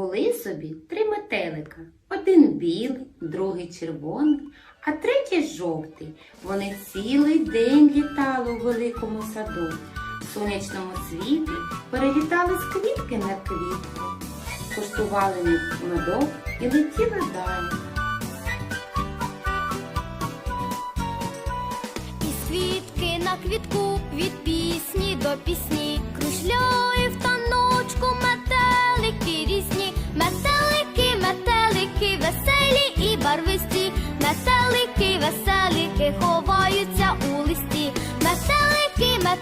Були собі три метелика. Один білий, другий червоний, а третій жовтий. Вони цілий день літали у великому саду. В сонячному світлі перелітали з квітки на квітку, куштували медок і летіли далі. Із квітки на квітку, від пісні до пісні,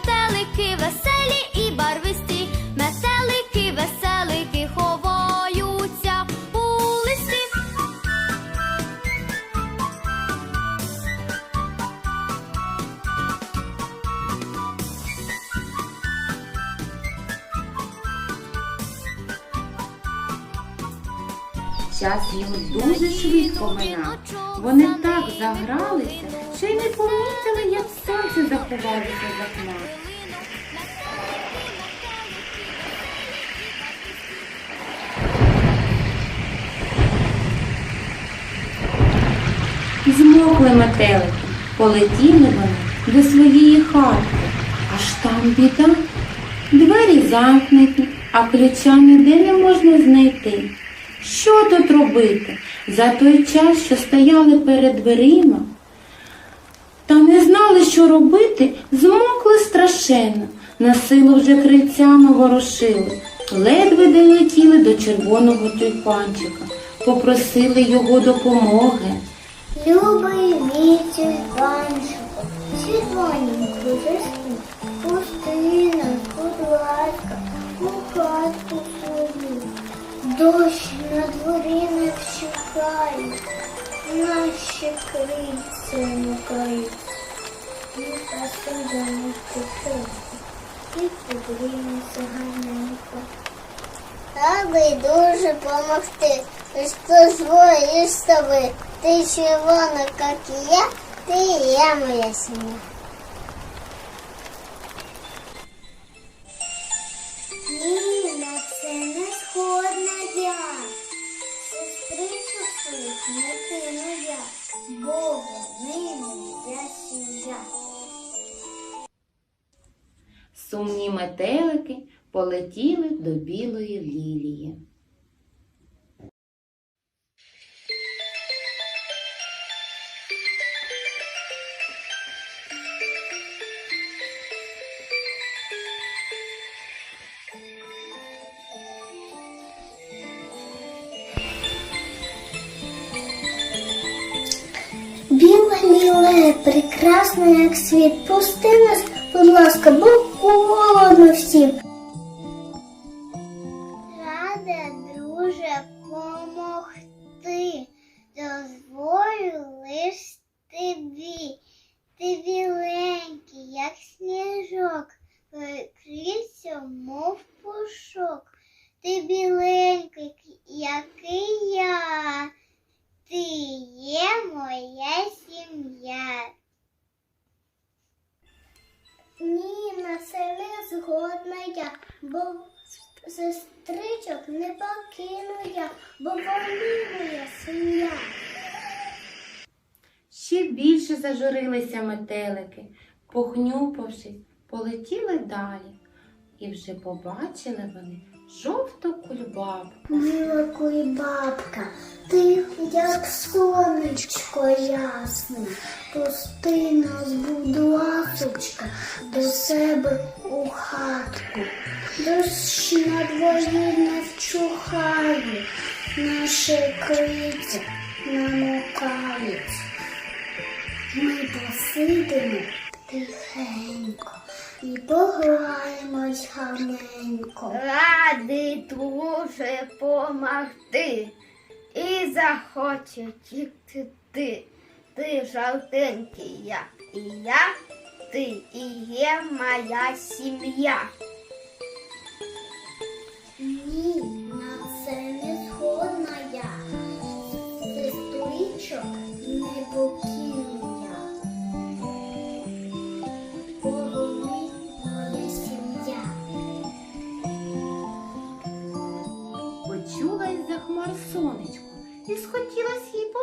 метелики, веселі і барвисті, метелики, веселики ховаються у листі. Час їм дуже швидко минав. Вони так загралися, що й не помітили, як сонце заховалося за хмар. Змокли метелики, полетіли вони до своєї хатки. Аж там біда. Двері замкнуті, а ключа ніде не можна знайти. Що тут робити? За той час, що стояли перед дверима, та не знали, що робити, змокли страшенно, на силу вже крильцями ворушили, ледве долетіли до червоного тюльпанчика, попросили його допомоги. Любий мій тюльпанчику, червоненьку засну, пусти нас, будь ласка, у хатку свою. Дощ на дворі не вщухає, наші крильця мукають. І посудимо тихенько, і подивимося гарненько. Аби дуже помогти. Что звонишь с тобой? Ты червона, как и я, ты і я моя семья. Сумні метелики полетіли до білої лілії. Біла ліле, прекрасна, як світ, пусти нас, будь ласка, бо холодно всім. Бо сестричок не покину я, бо вони моя сім'я. Ще більше зажурилися метелики, похнюпавшись, полетіли далі. І вже побачили вони жовту кульбабку. Мила кульбабка, як сонечко ясне, пусти нас, до себе у хатку. Дощ на дворі не вчухає, наше криця намокають. Ми посидимо тихенько і пограємось гарненько. Ради дуже помогти. І захоче тікти ти. Ти жовтенький, я і я, ти і є моя сім'я. Ні,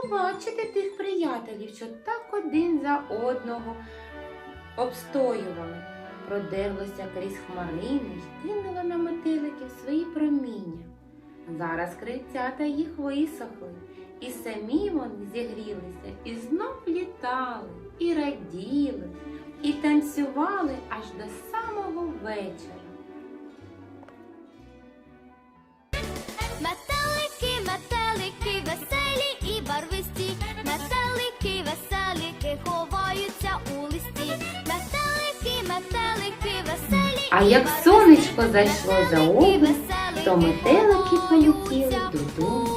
побачити тих приятелів, що так один за одного обстоювали. Продерлося крізь хмарини й кинуло на метеликів свої проміння. Зараз крильцята їх висохли, і самі вони зігрілися, і знов літали, і раділи, і танцювали аж до самого вечора. А як сонечко зайшло за метелики, то метелики полюбили додому.